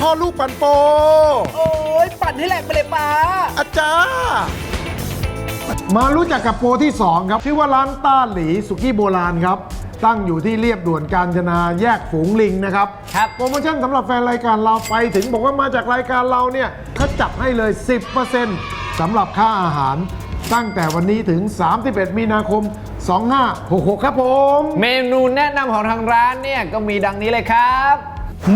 พ่อลูกปั่นโป โอ้ยปั่นให้แหลกไปเลยป้า อาจารย์มารู้จักกับโปรที่ 2 ครับ ชื่อว่าร้านต้าหลีสุกี้โบราณครับ ตั้งอยู่ที่เรียบด่วนการจนาแยกฝูงลิงนะครับ ครับ โปรโมชั่นสำหรับแฟนรายการเราไปถึงบอกว่ามาจากรายการเราเนี่ยเขาจับให้เลย 10%สำหรับค่าอาหาร ตั้งแต่วันนี้ถึง 31 มีนาคม 2566 ครับผม เมนูแนะนำของทางร้านเนี่ยก็มีดังนี้เลยครับ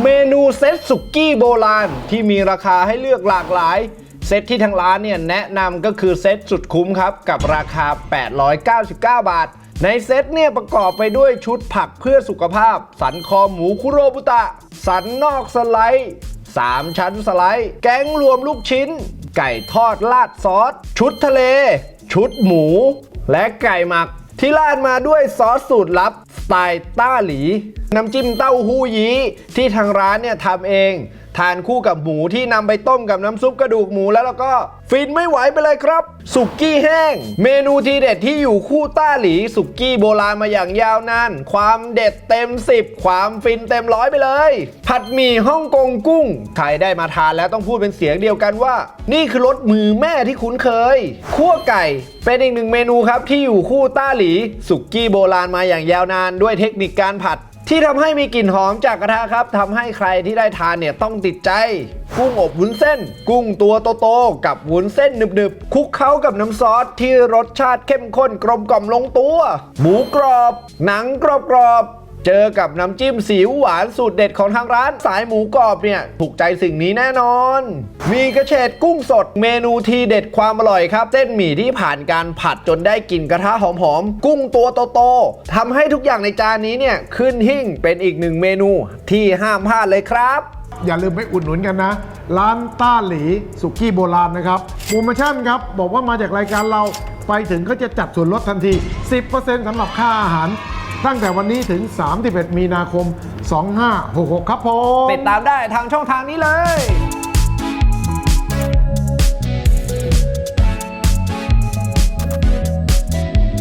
เมนูเซตสุกี้โบราณที่มีราคาให้เลือกหลากหลาย เซตที่ทางร้านเนี่ยแนะนำก็คือเซตสุดคุ้มครับ กับราคา 899 บาท ในเซตเนี่ยประกอบไปด้วยชุดผักเพื่อสุขภาพ สันคอหมูคุโรบุตะ สันนอกสไลด์3 ชั้นสไลด์ แกงรวมลูกชิ้น ไก่ทอดราดซอส ชุดทะเล ชุดหมู และไก่หมัก ที่ราดมาด้วยซอสสูตรลับ สไตล์ต้าหลี น้ำจิ้มเต้าหู้ยี้ที่ทางร้านเนี่ยทำเอง ทานคู่กับหมูที่นำไปต้มกับน้ำซุปกระดูกหมูแล้วแล้วก็ ฟินไม่ไหวไปเลยครับ สุกี้แห้ง เมนูทีเด็ดที่อยู่คู่ต้าหลี สุกี้โบราณมาอย่างยาวนานความเด็ดเต็ม 10 ความฟินเต็มร้อยไปเลย ผัดหมี่ฮ่องกงกุ้งใครได้มาทานแล้วต้องพูดเป็นเสียงเดียวกันว่า นี่คือรสมือแม่ที่คุ้นเคยคั่วไก่เป็นอีกหนึ่งเมนูครับที่อยู่คู่ต้าหลี สุกี้โบราณมาอย่างยาวนาน ด้วยเทคนิคการผัด ที่ทำให้มีกลิ่นหอมจากกระทะครับทำให้ใครที่ได้ทานเนี่ยต้องติดใจ กุ้งอบวุ้นเส้น กุ้งตัวโตๆกับวุ้นเส้นหนึบๆคลุกเข้ากับน้ำซอสที่รสชาติเข้มข้นกลมกล่อมลงตัว หมูกรอบ หนังกรอบๆ เจอกับน้ำจิ้มซีหวานสูตรเด็ดของทางร้านสายหมูกรอบเนี่ย ถูกใจสิ่งนี้แน่นอน มีกระเฉดกุ้งสดเมนูทีเด็ดความอร่อยครับ เส้นหมี่ที่ผ่านการผัดจนได้กลิ่นกระทะหอมๆ กุ้งตัวโตๆทำให้ทุกอย่างในจานนี้เนี่ย ขึ้นหิ่งเป็นอีกหนึ่งเมนูที่ห้ามพลาดเลยครับอย่าลืมไปอุดหนุนกันนะ ร้านต้าหลีสุกี้โบราณนะครับโปรโมชั่นครับ บอกว่ามาจากรายการเราไปถึงก็จะจัดส่วนลดทันที 10%สำหรับค่าอาหาร ตั้งแต่วันนี้ถึง 31 มีนาคม 2566 ครับผม ติดตามได้ทางช่องทางนี้เลย